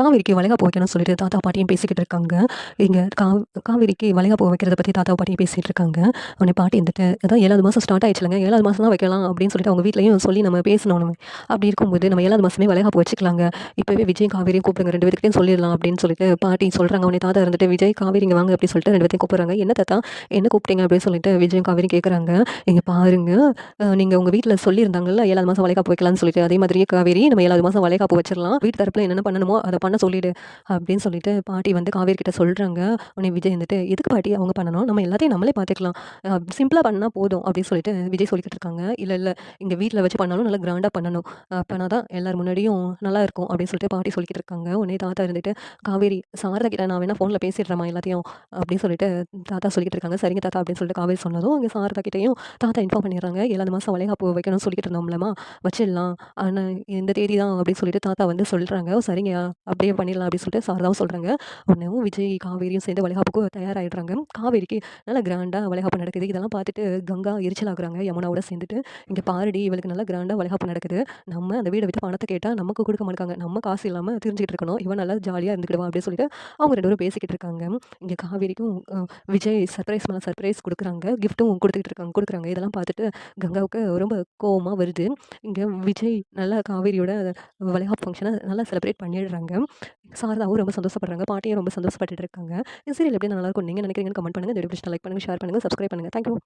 காவேரிக்கு வளைகாப்பு வைக்கணும்னு சொல்லிட்டு தாத்தா பாட்டியும் பேசிக்கிட்டு இருக்காங்க. இங்கே கா காவேரிக்கு வளைகாப்பு வைக்கிறத பற்றி தாத்தா பாட்டியும் பேசிகிட்டு இருக்காங்க. உடனே பாட்டி இருந்துட்டு அதான் ஏழாவது மாதம் ஸ்டார்ட் ஆயிடுச்சுலங்க. ஏழாவது மாதம் தான் வைக்கலாம் அப்படின்னு சொல்லிட்டு அவங்க வீட்லையும் சொல்லி நம்ம பேசணும். அப்படி இருக்கும்போது நம்ம ஏழாவது மாதமே வளைகாப்பு வச்சுக்கலாங்க. இப்போவே விஜய் காவேரியும் கூப்பிடுங்க. ரெண்டு பேருக்கிட்டையும் சொல்லிடலாம் அப்படின்னு சொல்லிட்டு பாட்டி சொல்கிறாங்க உடனே தாத்தா இருந்துட்டு விஜய் காவேரிங்க வாங்க அப்படின்னு சொல்லிட்டு ரெண்டு பேர்த்தையும் கூப்பிட்றாங்க. என்ன தாத்தா? என்ன கூப்பிட்டீங்க? அப்படின்னு சொல்லிட்டு விஜய் காவேரி கேட்குறாங்க இங்கே பாருங்க. நீங்கள் உங்கள் வீட்டில் சொல்லியிருந்தாங்கல்ல ஏழாவது மாதம் வளைகாப்பு வைக்கலாம்னு சொல்லிட்டு. அதே மாதிரியே காவேரி நம்ம ஏழாவது மாதம் வளைகாப்பு வச்சிடலாம். வீட்டு தரப்பில் என்னென்ன பண்ணணுமோ அதை பண்ண சொல்லிடு அப்படின்னு சொல்லிட்டு பாட்டி வந்து காவேரி கிட்ட சொல்கிறாங்க உடனே விஜய் வந்துட்டு எதுக்கு பாட்டி அவங்க பண்ணணும்? நம்ம எல்லாத்தையும் நம்மளே பார்த்துக்கலாம் சிம்பிளாக பண்ணால் போதும். அப்படின்னு சொல்லிட்டு விஜய் சொல்லிக்கிட்டு இருக்காங்க. இல்லை இல்லை. இங்கே வீட்டில் வச்சு பண்ணாலும் நல்லா கிராண்டாக பண்ணணும். அப்போனா தான் எல்லார் முன்னாடியும் நல்லா இருக்கும். அப்படின்னு சொல்லிட்டு பாட்டி சொல்லிக்கிட்டு இருக்காங்க. உடனே தாத்தா இருந்துட்டு காவேரி சாரதா கிட்ட நான் வேணால் ஃபோனில் பேசிடுறேம்மா எல்லாத்தையும். அப்படின்னு சொல்லிட்டு தாத்தா சொல்லிக்கிட்டு இருக்காங்க. சரிங்க தாத்தா அப்படின்னு சொல்லிட்டு காவேரி சொன்னதும் இங்கே சாரதா கிட்டேயும் தாத்தா இன்ஃபார்ம் பண்ணிடுறாங்க. ஏழாவது மாதம் வளைகாப்பு வைக்கணும்னு சொல்லிக்கிட்டு இருந்தோம்லமா வச்சிடலாம். ஆனால் இந்த தேதி தான்? அப்படின்னு சொல்லிட்டு தாத்தா வந்து சொல்கிறாங்க சரிங்க அப்படியே பண்ணிடலாம் அப்படின்னு சொல்லிட்டு சாரதாவும் சொல்கிறாங்க உடனேவும் விஜய் காவேரியும் சேர்ந்து வளைகாப்புக்கு தயாராகிடுறாங்க காவேரிக்கு நல்லா கிராண்டாக வளைகாப்பு நடக்குது. இதெல்லாம் பார்த்துட்டு கங்கா எரிச்சல் ஆகுறாங்க யமுனாவோட சேர்ந்துட்டு. இங்கே பாரடி இவளுக்கு நல்லா கிராண்டாக வளைகாப்பு நடக்குது. நம்ம அந்த வீடை விட்டு பணத்தை கேட்டால் நமக்கு கொடுக்க மாட்டாங்க. நம்ம காசு இல்லாமல் தெரிஞ்சுக்கிட்டு இருக்கணும். இவன் நல்லா ஜாலியாக இருந்துக்கிடுவா அப்படின்னு சொல்லிட்டு அவங்க ரெண்டு பேரும் பேசிக்கிட்டு இருக்காங்க. இங்கே காவேரிக்கும் விஜய் சர்ப்ரைஸ் மேலே சர்ப்ரைஸ் கொடுக்குறாங்க. கிஃப்ட்டும் கொடுத்துக்கிட்டு இருக்காங்க கொடுக்குறாங்க. இதெல்லாம் பார்த்துட்டு கங்காவுக்கு ரொம்ப கோவமாக வருது. இங்கே விஜய் நல்லா காவேரியோட வளைகாப்பு ஃபங்க்ஷனை நல்லா செலிப்ரேட் பண்ணிடுறாங்க. சாரதாவும் ரொம்ப சந்தோஷப்படுறாங்க. பாட்டியும் ரொம்ப சந்தோஷப்பட்டு இருக்காங்க. இந்த சீரியல் எப்படி நல்லா இருக்கும் நீங்கள் நினைக்கிறீங்கன்னு கமெண்ட் பண்ணுங்கள் இந்த வீடியோ லைக் பண்ணுங்கள் ஷேர் பண்ணுங்கள் சப்ஸ்கிரைப் பண்ணுங்கள் தேங்க்யூ